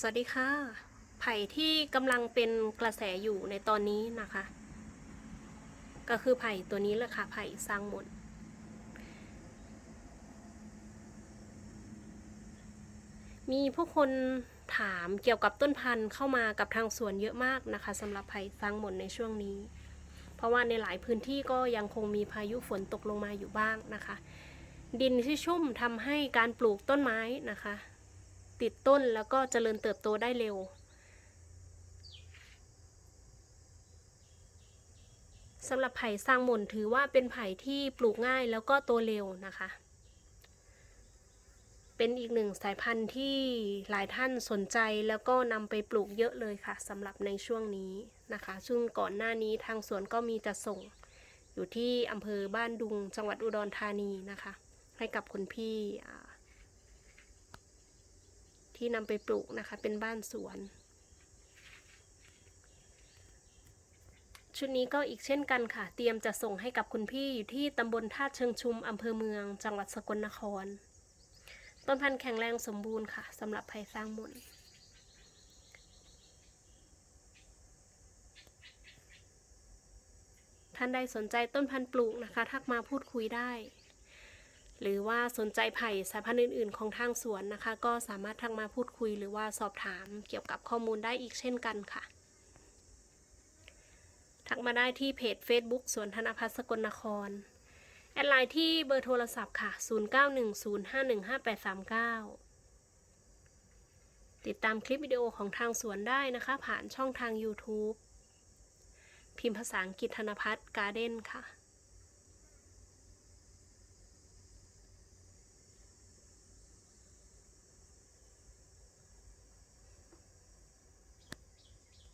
สวัสดีค่ะ ไผ่ที่กำลังเป็นกระแสอยู่ในตอนนี้นะคะ ก็คือไผ่ตัวนี้แหละค่ะ ไผ่สร้างมนมีผู้คนถามเกี่ยวกับต้นพันธุ์เข้ามากับทางสวนเยอะมากนะคะสำหรับไผ่สร้างมนในช่วงนี้ เพราะว่าในหลายพื้นที่ก็ยังคงมีพายุฝนตกลงมาอยู่บ้างนะคะ ดินที่ชุ่มทำให้การปลูกต้นไม้นะคะ ติดต้นแล้วก็เจริญเติบโตได้เร็วสำหรับไผ่สร้างหม่นถือว่าเป็นไผ่ที่ปลูกง่ายแล้วก็โตเร็วนะคะ เป็นอีกหนึ่งสายพันธุ์ที่หลายท่านสนใจแล้วก็นำไปปลูกเยอะเลยค่ะสำหรับในช่วงนี้นะคะ ซึ่งก่อนหน้านี้ทางสวนก็มีจัดส่ง อยู่ที่อำเภอบ้านดุงจังหวัดอุดรธานีนะคะ ให้กับคุณพี่ ที่นำไปปลูกนะคะ เป็นบ้านสวน ชุดนี้ก็อีกเช่นกันค่ะ เตรียมจะส่งให้กับคุณพี่อยู่ที่ตำบลท่าเชิงชุมอำเภอเมือง จังหวัดสกลนคร ต้นพันธุ์แข็งแรงสมบูรณ์ค่ะสำหรับไผ่สร้างมนท่านใดสนใจต้นพันธุ์ปลูกนะคะ ทักมาพูดคุยได้ หรือว่าสนใจไผ่สายพันธุ์อื่น ๆ ของทางสวนนะคะ ก็สามารถทักมาพูดคุยหรือว่าสอบถามเกี่ยวกับข้อมูลได้อีกเช่นกันค่ะ ทักมาได้ที่เพจ Facebook สวนธนพัฒน์สกลนคร แอดไลน์ที่เบอร์โทรศัพท์ค่ะ 0910515839 ติดตามคลิปวิดีโอของทางสวนได้นะคะ ผ่านช่องทาง YouTube พิมพ์ภาษาอังกฤษธนพัฒน์การ์เด้นค่ะ